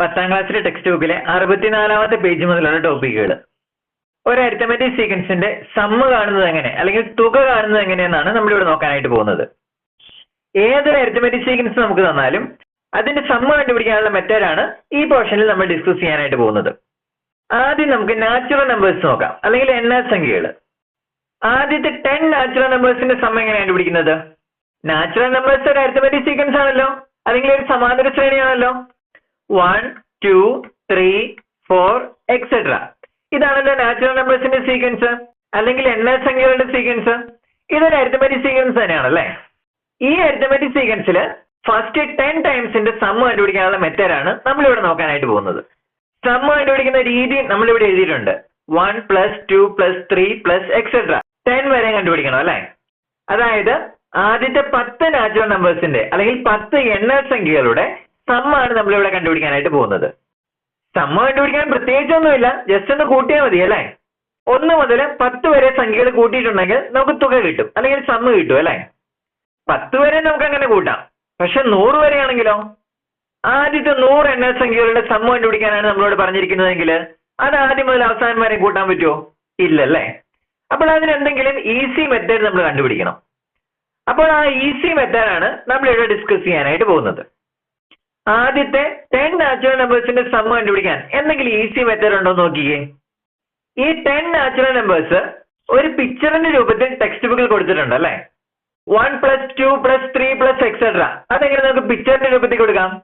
പത്താം ക്ലാസ്സിലെ ടെക്സ്റ്റ് ബുക്കിലെ അറുപത്തിനാലാമത്തെ പേജ് മുതലുള്ള ടോപ്പിക്കുകൾ ഒരു അരിത്തമെറ്റിക് സീക്വൻസിന്റെ സമ്മ് കാണുന്നത് എങ്ങനെ? അല്ലെങ്കിൽ തുക കാണുന്നത് എങ്ങനെയെന്നാണ് നമ്മളിവിടെ നോക്കാനായിട്ട് പോകുന്നത്. ഏതൊരു അരിത്തമെറ്റിക് സീക്വൻസ് നമുക്ക് തന്നാലും അതിന്റെ സമ്മ് കണ്ടുപിടിക്കാനുള്ള മെത്തേഡാണ് ഈ പോർഷനിൽ നമ്മൾ ഡിസ്കസ് ചെയ്യാനായിട്ട് പോകുന്നത്. ആദ്യം നമുക്ക് നാച്ചുറൽ നമ്പേഴ്സ് നോക്കാം. അല്ലെങ്കിൽ എണ്ണ സംഖ്യകൾ. ആദ്യത്തെ ടെൻ നാച്ചുറൽ നമ്പേഴ്സിന്റെ സമ്മ എങ്ങനെയാണ് കണ്ടുപിടിക്കുന്നത്? നാച്ചുറൽ നമ്പേഴ്സ് ഒരു അരിത്തമെറ്റിക് സീക്വൻസ് ആണല്ലോ. അല്ലെങ്കിൽ ഒരു സമാന്തര ശ്രേണിയാണല്ലോ. One two three four etcetera ഇതാണല്ലോ നാച്ചുറൽ നമ്പേഴ്സിന്റെ സീക്വൻസ് അല്ലെങ്കിൽ എണ്ണ സംഖ്യകളുടെ സീക്വൻസ് ഇതൊരു അരിത്തമെറ്റിക് സീക്വൻസ് തന്നെയാണ് അല്ലേ? ഈ അരിത്തമെറ്റിക് സീക്വൻസിൽ ഫസ്റ്റ് ടെൻ ടൈംസിന്റെ സമ്മ് കണ്ടുപിടിക്കാനുള്ള മെത്തേഡാണ് നമ്മളിവിടെ നോക്കാനായിട്ട് പോകുന്നത്. സമ്മ് കണ്ടുപിടിക്കുന്ന രീതി നമ്മളിവിടെ എഴുതിയിട്ടുണ്ട്. One plus two plus three plus etcetera ten വരെ കണ്ടുപിടിക്കണം അല്ലേ? അതായത് ആദ്യത്തെ പത്ത് നാച്ചുറൽ നമ്പേഴ്സിന്റെ അല്ലെങ്കിൽ പത്ത് എണ്ണ സംഖ്യകളുടെ സമ്മാണ് നമ്മളിവിടെ കണ്ടുപിടിക്കാനായിട്ട് പോകുന്നത്. സമ്മ കണ്ടുപിടിക്കാൻ പ്രത്യേകിച്ചൊന്നുമില്ല. ജസ്റ്റ് ഒന്ന് കൂട്ടിയാൽ മതി അല്ലേ? ഒന്ന് മുതൽ പത്ത് വരെ സംഖ്യകൾ കൂട്ടിയിട്ടുണ്ടെങ്കിൽ നമുക്ക് തുക കിട്ടും. അല്ലെങ്കിൽ സമ്മ കിട്ടും അല്ലേ? പത്ത് വരെ നമുക്ക് അങ്ങനെ കൂട്ടാം. പക്ഷെ നൂറ് വരെയാണെങ്കിലോ? ആദ്യത്തെ നൂറ് എണ്ണ സംഖ്യകളുടെ സമ്മ കണ്ടുപിടിക്കാനാണ് നമ്മളോട് പറഞ്ഞിരിക്കുന്നതെങ്കിൽ അത് ആദ്യം മുതൽ അവസാനം വരെ കൂട്ടാൻ പറ്റുമോ? ഇല്ലല്ലേ? അപ്പോൾ അതിന് എന്തെങ്കിലും ഈസി മെത്തേഡ് നമ്മൾ കണ്ടുപിടിക്കണം. അപ്പോൾ ആ ഈസി മെത്തേഡാണ് നമ്മൾ ഇവിടെ ഡിസ്കസ് ചെയ്യാനായിട്ട് പോകുന്നത്. ആദ്യത്തെ ടെൻ നാച്ചുറൽ നമ്പേഴ്സിന്റെ സമ്മ കണ്ടുപിടിക്കാൻ എന്തെങ്കിലും ഈസി മെത്തേഡ് ഉണ്ടോ നോക്കിക്കേ. ഈ ടെൻ നാച്ചുറൽ നമ്പേഴ്സ് ഒരു പിക്ചറിന്റെ രൂപത്തിൽ ടെക്സ്റ്റ് ബുക്കിൽ കൊടുത്തിട്ടുണ്ട് അല്ലേ? One plus two plus three plus etcetera അതെങ്ങനെ നമുക്ക് പിക്ചറിന്റെ രൂപത്തിൽ കൊടുക്കാം?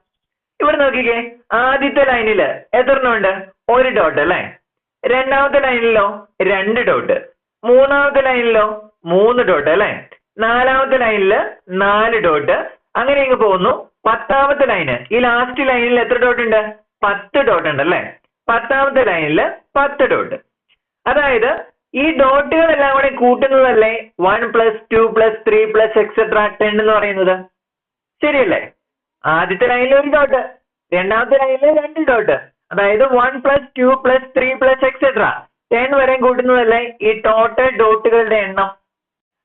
ഇവിടെ നോക്കിക്കേ. ആദ്യത്തെ ലൈനിൽ എത്ര ഉണ്ട്? ഒരു ഡോട്ട് അല്ലേ? രണ്ടാമത്തെ ലൈനിലോ രണ്ട് ഡോട്ട് മൂന്നാമത്തെ ലൈനിലോ മൂന്ന് ഡോട്ട് അല്ലേ? നാലാമത്തെ ലൈനിൽ നാല് ഡോട്ട് അങ്ങനെ ഇങ്ങ് പോകുന്നു. പത്താമത്തെ ലൈന് ഈ ലാസ്റ്റ് ലൈനിൽ എത്ര ഡോട്ട് ഉണ്ട്? പത്ത് ഡോട്ട് ഉണ്ട് അല്ലേ? പത്താമത്തെ ലൈനിൽ പത്ത് ഡോട്ട് അതായത് ഈ ഡോട്ടുകളെല്ലാം കൂടെ കൂട്ടുന്നതല്ലേ? One plus two plus three plus etcetera ten എന്ന് പറയുന്നത്. ശരിയല്ലേ? ആദ്യത്തെ ലൈനിൽ ഒരു ഡോട്ട് രണ്ടാമത്തെ ലൈനിൽ രണ്ട് ഡോട്ട് അതായത് one plus two plus three plus etcetera ten വരെ കൂട്ടുന്നതല്ലേ ഈ ടോട്ടൽ ഡോട്ടുകളുടെ എണ്ണം.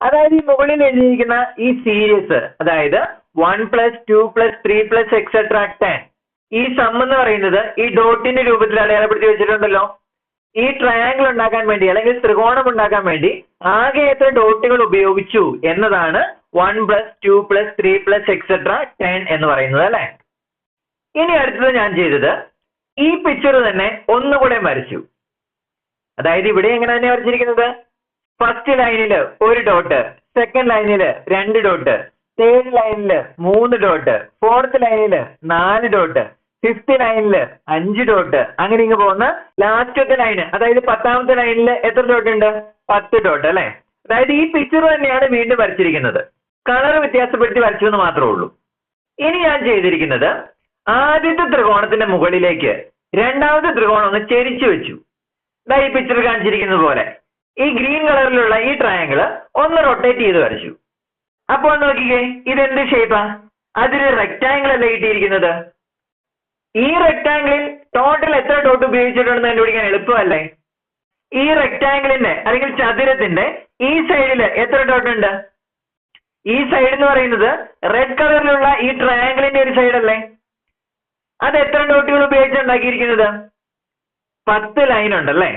അതായത് ഈ മുകളിൽ എഴുതിയിരിക്കുന്ന ഈ സീരീസ് അതായത് one plus two plus three plus etcetera ten ഈ സം എന്ന് പറയുന്നത് ഈ ഡോട്ടിന്റെ രൂപത്തിൽ അടയാളപ്പെടുത്തി വെച്ചിട്ടുണ്ടല്ലോ. ഈ ട്രയാങ്കിൾ ഉണ്ടാക്കാൻ വേണ്ടി അല്ലെങ്കിൽ ത്രികോണം ഉണ്ടാക്കാൻ വേണ്ടി ആകെ എത്ര ഡോട്ടുകൾ ഉപയോഗിച്ചു എന്നതാണ് one plus two plus three plus etcetera ten എന്ന് പറയുന്നത് അല്ലെ? ഇനി അടുത്തത് ഞാൻ ചെയ്തത് ഈ പിക്ചർ തന്നെ ഒന്നുകൂടെ വരച്ചു. അതായത് ഇവിടെ എങ്ങനെ തന്നെ വരച്ചിരിക്കുന്നത്? ഫസ്റ്റ് ലൈനിൽ ഒരു ഡോട്ട് സെക്കൻഡ് ലൈനിൽ രണ്ട് ഡോട്ട് തേർഡ് ലൈനിൽ മൂന്ന് ഡോട്ട് ഫോർത്ത് ലൈനിൽ നാല് ഡോട്ട് ഫിഫ്ത് ലൈനിൽ അഞ്ച് ഡോട്ട് അങ്ങനെ ഇങ്ങ് പോകുന്ന ലാസ്റ്റത്തെ ലൈന് അതായത് പത്താമത്തെ ലൈനിൽ എത്ര ഡോട്ട് ഉണ്ട്? പത്ത് ഡോട്ട് അല്ലെ? അതായത് ഈ പിക്ചർ തന്നെയാണ് വീണ്ടും വരച്ചിരിക്കുന്നത്. കളർ വ്യത്യാസപ്പെടുത്തി വരച്ചു എന്ന് മാത്രമേ ഉള്ളൂ. ഇനി ഞാൻ ചെയ്തിരിക്കുന്നത് ആദ്യത്തെ ത്രികോണത്തിന്റെ മുകളിലേക്ക് രണ്ടാമത്തെ ത്രികോണം ഒന്ന് ചെരിച്ചു വെച്ചു. ഈ പിക്ചർ കാണിച്ചിരിക്കുന്നത് പോലെ. ഈ ഗ്രീൻ കളറിലുള്ള ഈ ട്രയാങ്കിൾ ഒന്ന് റൊട്ടേറ്റ് ചെയ്ത് വരച്ചു. അപ്പോൾ നോക്കിക്കേ ഇതെന്ത് ഷേപ്പാ അതൊരു റെക്ടാങ്കിൾ അല്ലേ കിട്ടിയിരിക്കുന്നത്? ഈ റെക്ടാങ്കിളിൽ ടോട്ടൽ എത്ര ഡോട്ട് ഉപയോഗിച്ചിട്ടുണ്ടെന്ന് കണ്ടുപിടിക്കാൻ എളുപ്പമല്ലേ? ഈ റെക്ടാങ്കിളിന്റെ അല്ലെങ്കിൽ ചതുരത്തിന്റെ ഈ സൈഡിൽ എത്ര ഡോട്ട് ഉണ്ട്? ഈ സൈഡ് എന്ന് പറയുന്നത് റെഡ് കളറിലുള്ള ഈ ട്രയാങ്കിളിന്റെ ഒരു സൈഡ് അല്ലേ? അത് എത്ര ഡോട്ടുകൾ ഉപയോഗിച്ച് ഉണ്ടാക്കിയിരിക്കുന്നത്? പത്ത് ലൈൻ ഉണ്ടല്ലേ?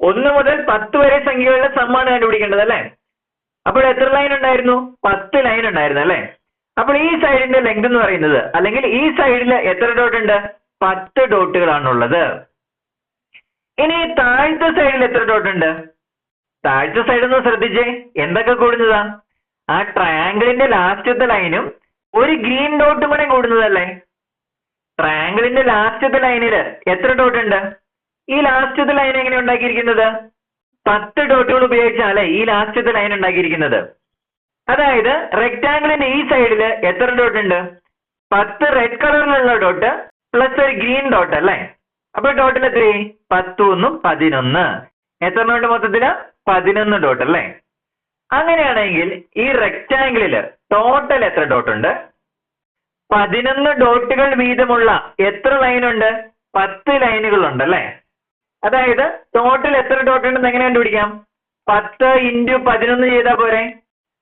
ഒന്ന് മുതൽ പത്ത് വരെ സംഖ്യകളുടെ സമ്മാണ് കണ്ടുപിടിക്കേണ്ടത് അല്ലേ? അപ്പോൾ എത്ര ലൈൻ ഉണ്ടായിരുന്നു? പത്ത് ലൈൻ ഉണ്ടായിരുന്നു അല്ലേ? അപ്പോൾ ഈ സൈഡിന്റെ ലെങ്ത് എന്ന് പറയുന്നത് അല്ലെങ്കിൽ ഈ സൈഡിൽ എത്ര ഡോട്ട് ഉണ്ട്? പത്ത് ഡോട്ടുകളാണുള്ളത് ഇനി താഴ്ത്ത സൈഡിൽ എത്ര ഡോട്ട് ഉണ്ട്? താഴത്തെ സൈഡ് ഒന്ന് ശ്രദ്ധിച്ചേ എന്തൊക്കെ കൂടുന്നതാ? ആ ട്രയാങ്കിളിന്റെ ലാസ്റ്റത്തെ ലൈനും ഒരു ഗ്രീൻ ഡോട്ടും കൂടെ കൂടുന്നതല്ലേ? ട്രയാങ്കിളിന്റെ ലാസ്റ്റത്തെ ലൈനിൽ എത്ര ഡോട്ട് ഉണ്ട്? ഈ ലാസ്റ്റത്തെ ലൈൻ എങ്ങനെ ഉണ്ടാക്കിയിരിക്കുന്നത്? പത്ത് ഡോട്ടുകൾ ഉപയോഗിച്ചാലേ ഈ ലാസ്റ്റത്തെ ലൈൻ ഉണ്ടാക്കിയിരിക്കുന്നത്. അതായത് റെക്ടാങ്കിളിന്റെ ഈ സൈഡിൽ എത്ര ഡോട്ട് ഉണ്ട്? പത്ത് റെഡ് കളറിലുള്ള ഡോട്ട് പ്ലസ് ഒരു ഗ്രീൻ ഡോട്ട് അല്ലേ? അപ്പൊ ടോട്ടൽ പത്തു ഒന്നും പതിനൊന്ന്. എത്ര ഡോട്ട് മൊത്തത്തിൽ? പതിനൊന്ന് ഡോട്ട് അല്ലേ? അങ്ങനെയാണെങ്കിൽ ഈ റെക്ടാങ്കിളിൽ ടോട്ടൽ എത്ര ഡോട്ട് ഉണ്ട്? പതിനൊന്ന് ഡോട്ടുകൾ വീതമുള്ള എത്ര ലൈൻ ഉണ്ട്? പത്ത് ലൈനുകൾ ഉണ്ട് അല്ലേ? അതായത് ടോട്ടൽ എത്ര ഡോട്ട് ഉണ്ടെന്ന് എങ്ങനെ കണ്ടുപിടിക്കാം? പത്ത് ഇന്റു പതിനൊന്ന് ചെയ്താൽ പോരെ.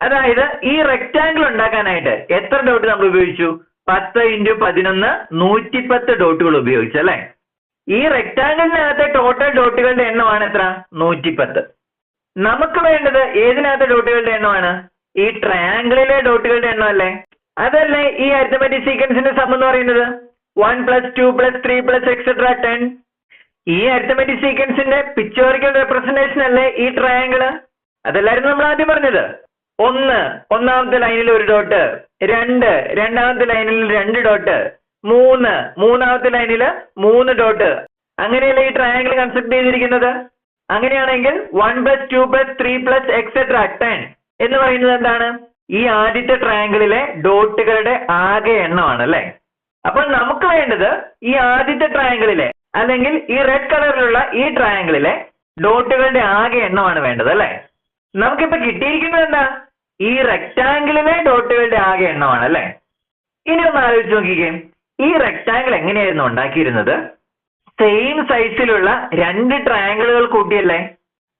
അതായത് ഈ റെക്റ്റാങ്കിൾ ഉണ്ടാക്കാനായിട്ട് എത്ര ഡോട്ട് നമ്മൾ ഉപയോഗിച്ചു? പത്ത് ഇന്റു പതിനൊന്ന് നൂറ്റിപ്പത്ത് ഡോട്ടുകൾ ഉപയോഗിച്ചു അല്ലേ? ഈ റെക്റ്റാങ്കിളിനകത്തെ ടോട്ടൽ ഡോട്ടുകളുടെ എണ്ണമാണ് എത്ര? നൂറ്റിപ്പത്ത്. നമുക്ക് വേണ്ടത് ഏതിനകത്തെ ഡോട്ടുകളുടെ എണ്ണമാണ്? ഈ ട്രയാങ്കിളിലെ ഡോട്ടുകളുടെ എണ്ണം അല്ലേ? അതല്ലേ ഈ അരിത്തമെറ്റിക് സീക്വൻസിന്റെ സം എന്ന് പറയുന്നത്? One plus two plus three plus etcetera ten ഈ അരിത്തമെറ്റിക് സീക്വൻസിന്റെ പിക്ചോറിക്കൽ റെപ്രസെന്റേഷൻ അല്ലേ ഈ ട്രയാങ്കിൾ അതല്ലായിരുന്നു നമ്മൾ ആദ്യം പറഞ്ഞത്. ഒന്ന് ഒന്നാമത്തെ ലൈനിൽ ഒരു ഡോട്ട് രണ്ട് രണ്ടാമത്തെ ലൈനിൽ രണ്ട് ഡോട്ട് മൂന്ന് മൂന്നാമത്തെ ലൈനിൽ മൂന്ന് ഡോട്ട് അങ്ങനെയല്ലേ ഈ ട്രയാങ്കിൾ കൺസ്ട്രക്ട് ചെയ്തിരിക്കുന്നത്? അങ്ങനെയാണെങ്കിൽ one plus two plus three plus etcetera ten എന്ന് പറയുന്നത് എന്താണ്? ഈ ആദ്യത്തെ ട്രയാങ്കിളിലെ ഡോട്ടുകളുടെ ആകെ എണ്ണമാണ് അല്ലേ? അപ്പോൾ നമുക്ക് വേണ്ടത് ഈ ആദ്യത്തെ ട്രയാങ്കിളിലെ അല്ലെങ്കിൽ ഈ റെഡ് കളറിലുള്ള ഈ ട്രയാങ്കിളിലെ ഡോട്ടുകളുടെ ആകെ എണ്ണമാണ് വേണ്ടത് അല്ലെ? നമുക്കിപ്പോ കിട്ടിയിരിക്കുന്നത് എന്താ? ഈ റെക്ടാങ്കിളിലെ ഡോട്ടുകളുടെ ആകെ എണ്ണമാണ് അല്ലെ? ഇനി ഒന്ന് ആലോചിച്ച് നോക്കിക്കേ. ഈ റെക്ടാങ്കിൾ എങ്ങനെയായിരുന്നു ഉണ്ടാക്കിയിരുന്നത്? സെയിം സൈസിലുള്ള രണ്ട് ട്രയാങ്കിളുകൾ കൂട്ടിയല്ലേ?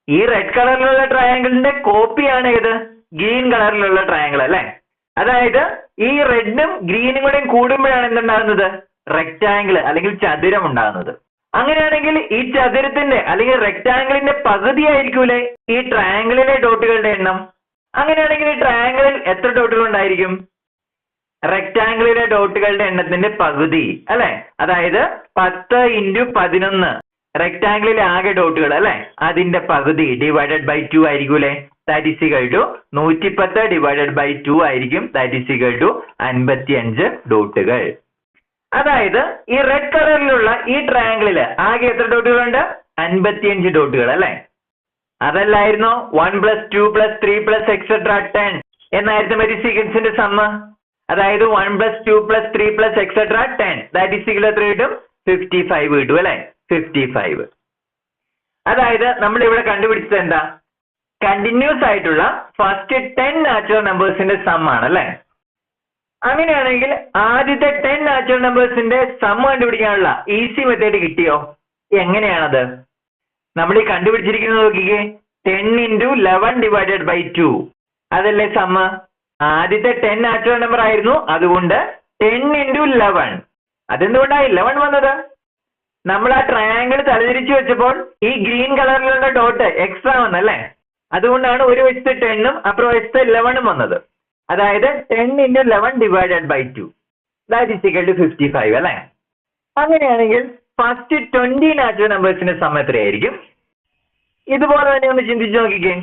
ഈ റെഡ് കളറിലുള്ള ട്രയാങ്കിളിന്റെ കോപ്പിയാണ് ഏത്? ഗ്രീൻ കളറിലുള്ള ട്രയാങ്കിൾ അല്ലേ? അതായത് ഈ റെഡും ഗ്രീനും കൂടെയും കൂടുമ്പോഴാണ് എന്തുണ്ടാകുന്നത്? റെക്ടാങ്കിൾ അല്ലെങ്കിൽ ചതുരം ഉണ്ടാകുന്നത്. അങ്ങനെയാണെങ്കിൽ ഈ ചതുരത്തിന്റെ അല്ലെങ്കിൽ റെക്ടാങ്കിളിന്റെ പകുതി ആയിരിക്കൂലേ? ഈ ട്രയാങ്കിളിലെ ഡോട്ടുകളുടെ എണ്ണം. അങ്ങനെയാണെങ്കിൽ ഈ ട്രയാങ്കിളിൽ എത്ര ഡോട്ടുകൾ ഉണ്ടായിരിക്കും? റെക്റ്റാങ്കിളിലെ ഡോട്ടുകളുടെ എണ്ണത്തിന്റെ പകുതി അല്ലെ? അതായത് പത്ത് ഇന്റു പതിനൊന്ന്. റെക്ടാങ്കിളിലെ ആകെ ഡോട്ടുകൾ അല്ലെ? അതിന്റെ പകുതി ഡിവൈഡഡ് ബൈ ടു ആയിരിക്കൂലേ? ദാറ്റ് ഈസ് ഇക്വൽ ടു നൂറ്റിപ്പത്ത് ഡിവൈഡഡ് ബൈ ടു ആയിരിക്കും. ദാറ്റ് ഈസ് ഇക്വൽ ടു അൻപത്തി അഞ്ച് ഡോട്ടുകൾ അതായത് ഈ റെഡ് കളറിലുള്ള ഈ ട്രയാങ്കിളിൽ ആകെ എത്ര ഡോട്ടുകളുണ്ട് അൻപത്തിയഞ്ച് ഡോട്ടുകൾ അല്ലേ? അതല്ലായിരുന്നോ? One plus two plus three plus etcetera ten എന്നായിരുന്നു മരി സീക്വൻസിന്റെ സമ്മ അതായത് one plus two plus three plus etcetera ten that is equal എത്ര കിട്ടും? ഫിഫ്റ്റി ഫൈവ് കിട്ടും അല്ലെ? ഫിഫ്റ്റി ഫൈവ് അതായത് നമ്മൾ ഇവിടെ കണ്ടുപിടിച്ചത് എന്താ? കണ്ടിന്യൂസ് ആയിട്ടുള്ള ഫസ്റ്റ് ടെൻ നാച്ചുറൽ നമ്പേഴ്സിന്റെ സം ആണ് അല്ലെ? അങ്ങനെയാണെങ്കിൽ ആദ്യത്തെ ടെൻ നാച്ചുറൽ നമ്പേഴ്സിന്റെ സം കണ്ടുപിടിക്കാനുള്ള ഈസി മെത്തേഡ് കിട്ടിയോ? എങ്ങനെയാണത്? നമ്മൾ ഈ കണ്ടുപിടിച്ചിരിക്കുന്നത് നോക്കിക്കേ. Ten into eleven divided by two അതല്ലേ സമ്മ ആദ്യത്തെ ടെൻ നാച്ചുറൽ നമ്പർ ആയിരുന്നു. അതുകൊണ്ട് ടെൻ ഇന്റു ലെവൻ അതെന്തുകൊണ്ടാണ് ലെവൺ വന്നത്? നമ്മൾ ആ ട്രയാങ്കിൾ തലതിരിച്ചു വെച്ചപ്പോൾ ഈ ഗ്രീൻ കളറിലുള്ള ഡോട്ട് എക്സ്ട്രാ വന്നല്ലേ? അതുകൊണ്ടാണ് ഒരു വശത്ത് ടെണ്ണും അപ്പുറം വശത്ത് ലെവണും വന്നത്. അതായത് ten into eleven divided by two that is equal to fifty five അല്ലേ? അങ്ങനെയാണെങ്കിൽ ഫസ്റ്റ് ട്വന്റി നാച്ചുറൽ നമ്പേഴ്സിന്റെ സമയം എത്രയായിരിക്കും? ഇതുപോലെ തന്നെ ഒന്ന് ചിന്തിച്ചു നോക്കിക്കേ.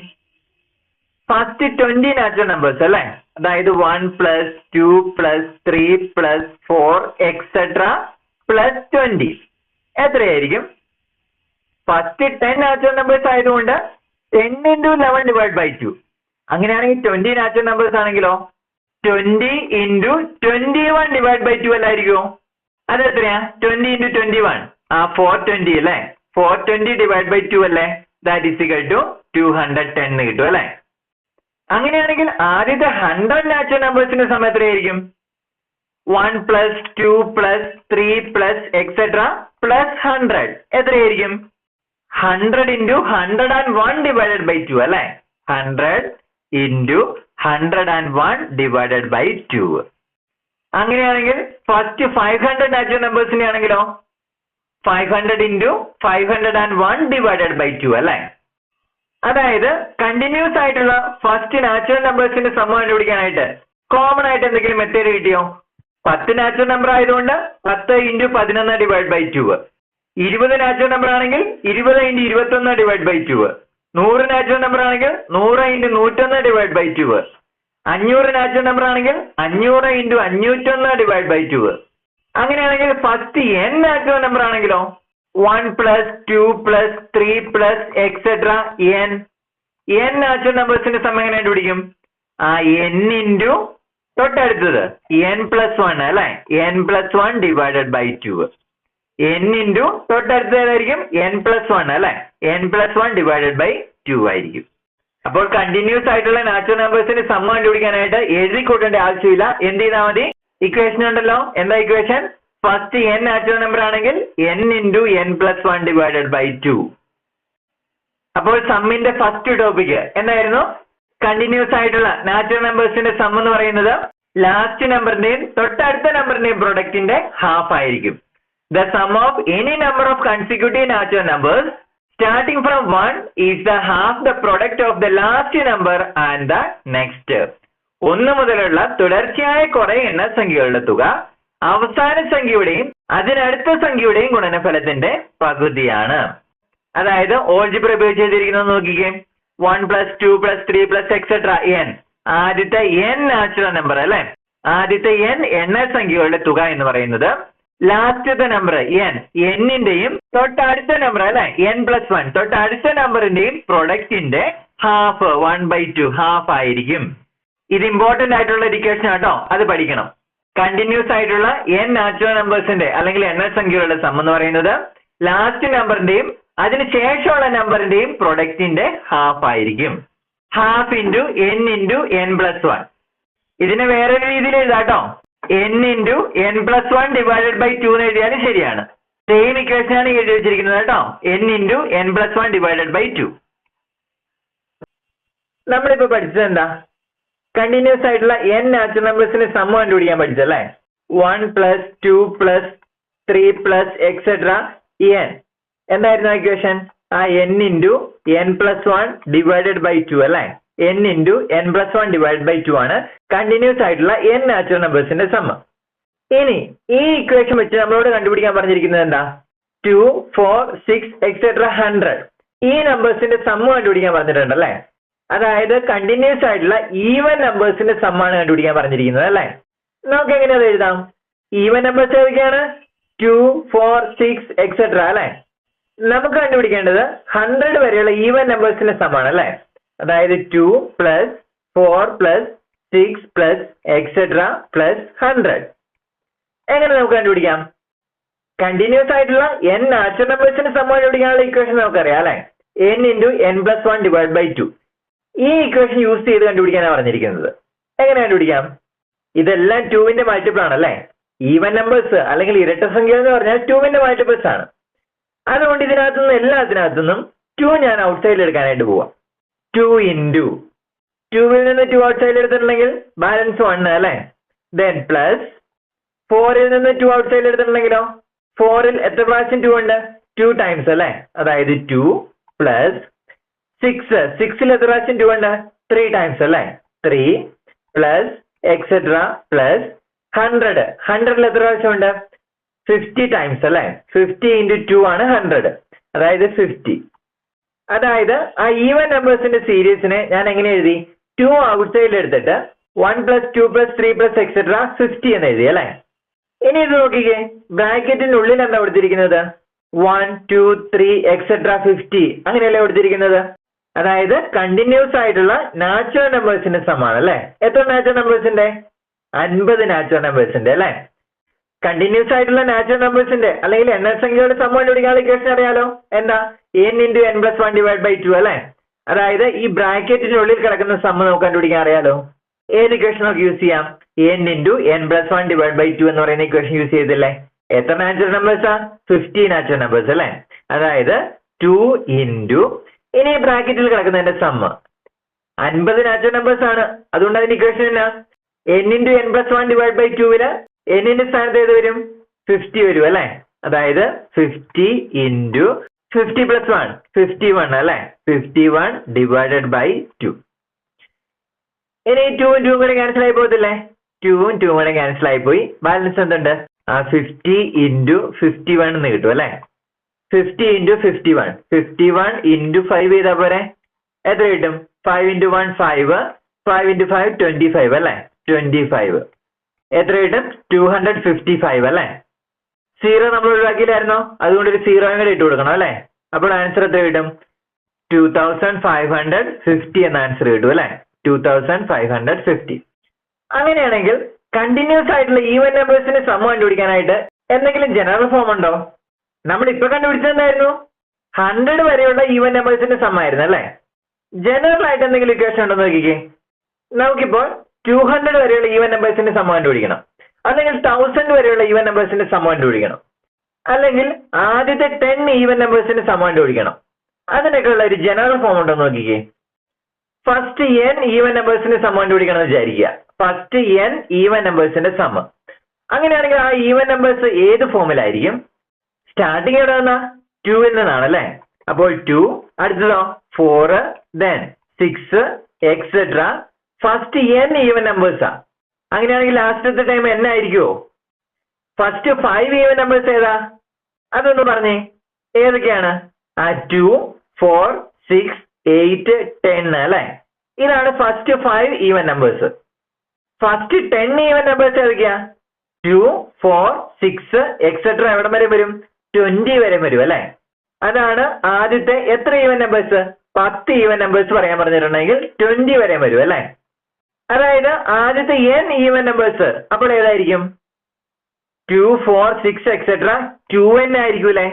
ഫസ്റ്റ് ട്വന്റി നാച്ചുറൽ നമ്പേഴ്സ് അല്ലേ? അതായത് one plus two plus three plus four etcetera plus twenty എത്രയായിരിക്കും? ഫസ്റ്റ് ടെൻ നാച്ചുറൽ നമ്പേഴ്സ് ആയതുകൊണ്ട് ten into eleven divide by two അങ്ങനെയാണെങ്കിൽ ട്വന്റി നാച്ചുറൽ നമ്പേഴ്സ് ആണെങ്കിലോ? Twenty into twenty one divide by two അല്ലായിരിക്കുമോ അത് എത്രയാ? Twenty into twenty one ആ four twenty അല്ലേ? Four twenty divide by two അല്ലേ? That is equal to two hundred ten കിട്ടും അല്ലേ? അങ്ങനെയാണെങ്കിൽ ആദ്യത്തെ ഹൺഡ്രഡ് നാച്ചുറൽ നമ്പേഴ്സിന്റെ സമയം എത്രയായിരിക്കും? One plus two plus three plus etcetera plus hundred എത്രയായിരിക്കും? Hundred into hundred and one divided by two അല്ലേ? Hundred into hundred and one divided by two അങ്ങനെയാണെങ്കിൽ ഫസ്റ്റ് ഫൈവ് ഹൺഡ്രഡ് നാച്ചുറൽ നമ്പേഴ്സിന്റെ ആണെങ്കിലോ? Five hundred into five hundred and one divided by two അല്ലേ? അതായത് continuous ആയിട്ടുള്ള first natural നമ്പേഴ്സിന്റെ സമം കണ്ടുപിടിക്കാനായിട്ട് common ആയിട്ട് എന്തെങ്കിലും മെത്തേഡ് കിട്ടിയോ? പത്ത് നാച്ചുറൽ നമ്പർ ആയതുകൊണ്ട് പത്ത് ഇന്റു പതിനൊന്ന് ഡിവൈഡ് ബൈ ടു ഇരുപത് നാച്ചുറൽ നമ്പർ ആണെങ്കിൽ ഇരുപത് ഇന്റു ഇരുപത്തൊന്ന് ഡിവൈഡ് ബൈ ടു നൂറ് നാച്ചുറൽ നമ്പർ ആണെങ്കിൽ നൂറ് ഇന്റു നൂറ്റൊന്ന് ഡിവൈഡ് ബൈ ടു അഞ്ഞൂറ് നാച്ചുറൽ നമ്പർ ആണെങ്കിൽ അഞ്ഞൂറ് ഇന്റു അഞ്ഞൂറ്റൊന്ന് ഡിവൈഡ് ബൈ ടു അങ്ങനെയാണെങ്കിൽ ഫസ്റ്റ് എൻ നാച്ചുറൽ നമ്പർ ആണെങ്കിലോ? One plus two plus three plus etcetera N N natural നമ്പേഴ്സിന്റെ സമയം എങ്ങനെ കണ്ടുപിടിക്കും? ആ എൻ ഇന്റു തൊട്ടടുത്തത് എൻ പ്ലസ് വൺ അല്ലെ? N plus one divided by two N into തൊട്ടടുത്ത് ഏതായിരിക്കും എൻ പ്ലസ് വൺ അല്ലെ? N plus one divided by two ആയിരിക്കും. അപ്പോൾ കണ്ടിന്യൂസ് ആയിട്ടുള്ള നാച്ചുറൽ നമ്പേഴ്സിന്റെ സമ്മ കണ്ടുപിടിക്കാനായിട്ട് എഴുതി കൂട്ടേണ്ട ആവശ്യമില്ല. എന്ത് ചെയ്താൽ മതി? ഇക്വേഷൻ ഉണ്ടല്ലോ. എന്താ equation first N natural number ആണെങ്കിൽ N into N plus one divided by two അപ്പോൾ സമ്മിന്റെ ഫസ്റ്റ് ടോപ്പിക് എന്തായിരുന്നു? കണ്ടിന്യൂസ് ആയിട്ടുള്ള നാച്ചുറൽ നമ്പേഴ്സിന്റെ സം എന്ന് പറയുന്നത് ലാസ്റ്റ് നമ്പറിന്റെയും തൊട്ടടുത്ത നമ്പറിന്റെയും പ്രൊഡക്റ്റിന്റെ ഹാഫ് ആയിരിക്കും. The sum of any number of consecutive natural numbers starting from one is the half the product of the last number and the next ഒന്ന് മുതലുള്ള തുടർച്ചയായ കുറെ എണ്ണസംഖ്യകളുടെ തുക അവസാന സംഖ്യയുടെയും അതിനടുത്ത സംഖ്യയുടെയും ഗുണനഫലത്തിന്റെ പകുതിയാണ്. അതായത് ഓൾജിബ്ര ഉപയോഗിച്ച് ചെയ്തിരിക്കുന്നത് നോക്കിക്കേ. One plus two plus three plus etcetera N ആദ്യത്തെ എൻ നാച്ചുറൽ നമ്പർ അല്ലെ? ആദ്യത്തെ എൻ എണ്ണ സംഖ്യകളുടെ തുക എന്ന് പറയുന്നത് ലാസ്റ്റത്തെ നമ്പർ എൻ എന്നിന്റെയും തൊട്ടടുത്ത നമ്പർ അല്ലെ? എൻ പ്ലസ് വൺ തൊട്ടടുത്ത നമ്പറിന്റെയും പ്രൊഡക്റ്റിന്റെ half one by two half ആയിരിക്കും. ഇത് ഇമ്പോർട്ടന്റ് ആയിട്ടുള്ള ഇക്വേഷൻ ആട്ടോ. അത് പഠിക്കണം. കണ്ടിന്യൂസ് ആയിട്ടുള്ള എൻ നാച്ചുറൽ നമ്പേഴ്സിന്റെ അല്ലെങ്കിൽ എണ്ണ സംഖ്യകളുടെ സം എന്ന് പറയുന്നത് ലാസ്റ്റ് നമ്പറിന്റെയും അതിന് ശേഷമുള്ള നമ്പറിന്റെയും പ്രൊഡക്റ്റിന്റെ ഹാഫ് ആയിരിക്കും. Half into N into N plus one ഇതിനെ വേറൊരു രീതിയിൽ എഴുതാട്ടോ. N into N plus one divided by two എന്ന് എഴുതിയാലും ശരിയാണ്. സെയിം ഇക്വേഷൻ ആണ് എഴുതി വെച്ചിരിക്കുന്നത് കേട്ടോ. N into N plus one divided by two നമ്മളിപ്പോ പഠിച്ചത് എന്താ? കണ്ടിന്യൂസ് ആയിട്ടുള്ള എൻ നാച്ചുറൽ നമ്പേഴ്സിന് സം കണ്ടുപിടിക്കാൻ പഠിച്ചല്ലേ one plus two plus three plus etcetera N എന്തായിരുന്നു ഇക്വേഷൻ ആ N into N plus one divided by two അല്ലേ? N into N plus one divide by two ആണ്. കണ്ടിന്യൂസ് ആയിട്ടുള്ള എൻ നാച്ചുറൽ നമ്പേഴ്സിന്റെ സമ്മ ഇനി ഈ ഇക്വേഷൻ വെച്ച് നമ്മളോട് കണ്ടുപിടിക്കാൻ പറഞ്ഞിരിക്കുന്നത് എന്താ? Two four six etcetera hundred ഈ നമ്പേഴ്സിന്റെ സമ്മ കണ്ടുപിടിക്കാൻ പറഞ്ഞിട്ടുണ്ട് അല്ലേ? അതായത് കണ്ടിന്യൂസ് ആയിട്ടുള്ള ഈവൻ നമ്പേഴ്സിന്റെ സമ്മാണ് കണ്ടുപിടിക്കാൻ പറഞ്ഞിരിക്കുന്നത് അല്ലേ? നമുക്ക് എങ്ങനെ അത് എഴുതാം? ഈവൻ നമ്പേഴ്സ് ഏതൊക്കെയാണ്? ടു ഫോർ സിക്സ് എക്സെട്ര അല്ലേ? നമുക്ക് കണ്ടുപിടിക്കേണ്ടത് ഹൺഡ്രഡ് വരെയുള്ള ഈവൻ നമ്പേഴ്സിന്റെ സമ്മാണ് അല്ലേ? അതായത് two plus four plus six plus etcetera plus hundred എങ്ങനെ നമുക്ക് കണ്ടുപിടിക്കാം? കണ്ടിന്യൂസ് ആയിട്ടുള്ള എൻ നാച്ചുറൽ നമ്പേഴ്സിന്റെ സം കണ്ടുപിടിക്കാനുള്ള ഇക്വേഷൻ നമുക്കറിയാം അല്ലെ? N into N plus one divide by two ഈ ഇക്വേഷൻ യൂസ് ചെയ്ത് കണ്ടുപിടിക്കാനാണ് പറഞ്ഞിരിക്കുന്നത്. എങ്ങനെ കണ്ടുപിടിക്കാം? ഇതെല്ലാം ടുവിന്റെ മൾട്ടിപ്പിൾ ആണ് ഈവൻ നമ്പേഴ്സ് അല്ലെങ്കിൽ ഇരട്ട സംഖ്യ എന്ന് പറഞ്ഞാൽ ടുവിന്റെ മൾട്ടിപ്പിൾസ് ആണ്. അതുകൊണ്ട് ഇതിനകത്തുനിന്ന് എല്ലാത്തിനകത്തുനിന്നും ടു ഞാൻ ഔട്ട് സൈഡിൽ എടുക്കാനായിട്ട് പോവാം. ടു ഇന്റു ടുവിൽ നിന്ന് ടു ഔട്ട് സൈഡിൽ എടുത്തിട്ടുണ്ടെങ്കിൽ ബാലൻസ് വൺ അല്ലേ? ദെൻ പ്ലസ് ഫോറിൽ നിന്ന് ടു ഔട്ട് സൈഡിൽ എടുത്തിട്ടുണ്ടെങ്കിലോ ഫോറിൽ എത്ര പ്രാവശ്യം ടു ഉണ്ട്? ടു ടൈംസ് അല്ലേ? അതായത് ടു പ്ലസ് സിക്സ് സിക്സിൽ എത്ര പ്രാവശ്യം ടു ഉണ്ട്? ത്രീ ടൈംസ് അല്ലേ? Three plus etcetera plus hundred ഹൺഡ്രഡിൽ എത്ര പ്രാവശ്യം ഉണ്ട്? ഫിഫ്റ്റി ടൈംസ് അല്ലേ? ഫിഫ്റ്റി ഇന്റു ടു ആണ് ഹൺഡ്രഡ് അതായത് ഫിഫ്റ്റി അതായത് ആ ഈവൻ നമ്പേഴ്സിന്റെ സീരീസിനെ ഞാൻ എങ്ങനെ എഴുതി? ടു ഔട്ട്സൈഡിൽ എടുത്തിട്ട് one plus two plus three plus etcetera sixty എന്ന് എഴുതി അല്ലേ? ഇനി ഇത് നോക്കിക്കേ. ബ്രാക്കറ്റിനുള്ളിൽ എന്താ കൊടുത്തിരിക്കുന്നത്? One two three etcetera fifty അങ്ങനെയല്ലേ കൊടുത്തിരിക്കുന്നത്? അതായത് കണ്ടിന്യൂസ് ആയിട്ടുള്ള നാച്ചുറൽ നമ്പേഴ്സിന്റെ സമാണ് അല്ലേ? എത്ര നാച്ചുറൽ നമ്പേഴ്സിന്റെ അൻപത് നാച്ചുറൽ നമ്പേഴ്സിന്റെ അല്ലേ? കണ്ടിന്യൂസ് ആയിട്ടുള്ള നാച്ചുറൽ നമ്പേഴ്സിന്റെ അല്ലെങ്കിൽ എണ്ണ സംഖ്യയുടെ സമ്മ കണ്ടുപിടിക്കാനുള്ള ഇക്വേഷൻ അറിയാലോ? എന്താ? N into N plus one divide by two അല്ലേ? അതായത് ഈ ബ്രാക്കറ്റിനുള്ളിൽ കിടക്കുന്ന സമ്മ നമുക്ക് കണ്ടുപിടിക്കാൻ അറിയാലോ? ഏത് ഇക്വേഷൻ നമുക്ക് യൂസ് ചെയ്യാം? N into N plus one divide by two എന്ന് പറയുന്ന ഇക്വേഷൻ യൂസ് ചെയ്തില്ലേ? എത്ര നാച്ചുറൽ നമ്പേഴ്സാ ഫിഫ്റ്റി നാച്ചുറൽ നമ്പേഴ്സ് അല്ലേ? അതായത് ടു ഇന്റു ഇനി ബ്രാക്കറ്റിൽ കിടക്കുന്നതിന്റെ സമ്മ അൻപത് നാച്ചുറൽ നമ്പേഴ്സ് ആണ്. അതുകൊണ്ട് അതിന്റെ ഇക്വേഷൻ എന്നാ? N into N plus one divide by ടുവിൽ എന്നിന്റെ സ്ഥാനത്ത് ഏത് വരും? ഫിഫ്റ്റി വരും അല്ലെ? അതായത് fifty into fifty plus one fifty one അല്ലെ fifty one divided by two ഇനി ടൂവും ടൂവും കൂടെ ക്യാൻസൽ ആയി പോകത്തില്ലേ? ടൂവും ടൂവും കൂടെ ക്യാൻസൽ ആയി പോയി. ബാലൻസ് എന്തുണ്ട്? ആ ഫിഫ്റ്റി ഇന്റു ഫിഫ്റ്റി വൺ എന്ന് കിട്ടും അല്ലെ? Fifty into fifty one fifty one into five ചെയ്താൽ പോരെ? എത്ര കിട്ടും? Five into one five five into five twenty five അല്ലെ? ട്വന്റി ഫൈവ് എത്ര കിട്ടും? ടു ഹൺഡ്രഡ് ഫിഫ്റ്റി ഫൈവ് അല്ലേ? സീറോ നമ്മൾ ഒഴിവാക്കിയില്ലായിരുന്നോ? അതുകൊണ്ട് ഒരു സീറോയും കൂടെ ഇട്ട് കൊടുക്കണം അല്ലേ? അപ്പോൾ ആൻസർ എത്ര കിട്ടും? Two thousand five hundred fifty എന്ന ആൻസർ കിട്ടും അല്ലേ? Two thousand five hundred fifty അങ്ങനെയാണെങ്കിൽ കണ്ടിന്യൂസ് ആയിട്ടുള്ള ഈവൻ നമ്പേഴ്സിന് സമ കണ്ടുപിടിക്കാനായിട്ട് എന്തെങ്കിലും ജനറൽ ഫോം ഉണ്ടോ? നമ്മൾ ഇപ്പൊ കണ്ടുപിടിച്ചത് എന്തായിരുന്നു? ഹൺഡ്രഡ് വരെയുള്ള ഈവൻ നമ്പേഴ്സിന്റെ സമ്മായിരുന്നു അല്ലേ? ജനറൽ ആയിട്ട് എന്തെങ്കിലും ഇക്വേഷൻ ഉണ്ടോ നോക്കിക്കേ. നമുക്കിപ്പോൾ ടു ഹൺഡ്രഡ് വരെയുള്ള ഈവൻ നമ്പേഴ്സിന്റെ സമം കണ്ടുപിടിക്കണം. അല്ലെങ്കിൽ തൗസൻഡ് വരെയുള്ള ഈവൻ നമ്പേഴ്സിന്റെ സമം കണ്ടുപിടിക്കണം. അല്ലെങ്കിൽ ആദ്യത്തെ ടെൻ ഈവൻ നമ്പേഴ്സിന്റെ സമം കണ്ടുപിടിക്കണം. അതിനൊക്കെ ഉള്ള ഒരു ജനറൽ ഫോം ഉണ്ടോ നോക്കിക്കേ. ഫസ്റ്റ് എൻ ഈവൻ നമ്പേഴ്സിന്റെ സമം കണ്ടുപിടിക്കണം എന്ന് വിചാരിക്കുക. ഫസ്റ്റ് എൻ ഈവൻ നമ്പേഴ്സിന്റെ സമം അങ്ങനെയാണെങ്കിൽ ആ ഈവൻ നമ്പേഴ്സ് ഏത് ഫോമിലായിരിക്കും സ്റ്റാർട്ടിങ് എവിടെ നിന്നാ? ടുവിൽ നിന്നാണ് അല്ലേ? അപ്പോൾ two അടുത്തതോ? Four then six etcetera first N even നമ്പേഴ്സാ അങ്ങനെയാണെങ്കിൽ ലാസ്റ്റത്തെ ടൈം എൻ ആയിരിക്കുമോ ഫസ്റ്റ് ഫൈവ് ഈവൻ നമ്പേഴ്സ് ഏതാ? അതൊന്ന് പറഞ്ഞേ. ഏതൊക്കെയാണ്? ആ two four six eight ten അല്ലെ? ഇതാണ് first five even numbers first ten even numbers ഏതൊക്കെയാ? ടു ഫോർ സിക്സ് എക്സെട്ര എവിടെ വരെ വരും? ട്വന്റി വരെ വരും അല്ലെ? അതാണ് ആദ്യത്തെ എത്ര ഈവൻ നമ്പേഴ്സ് പത്ത് ഈവൻ നമ്പേഴ്സ് പറയാൻ പറഞ്ഞിട്ടുണ്ടെങ്കിൽ ട്വന്റി വരെ വരും അല്ലെ? അതായത് ആദ്യത്തെ എൻ ഈവൻ നമ്പേഴ്സ് അപ്പോൾ ഏതായിരിക്കും? Two four six etcetera two N ആയിരിക്കും അല്ലേ?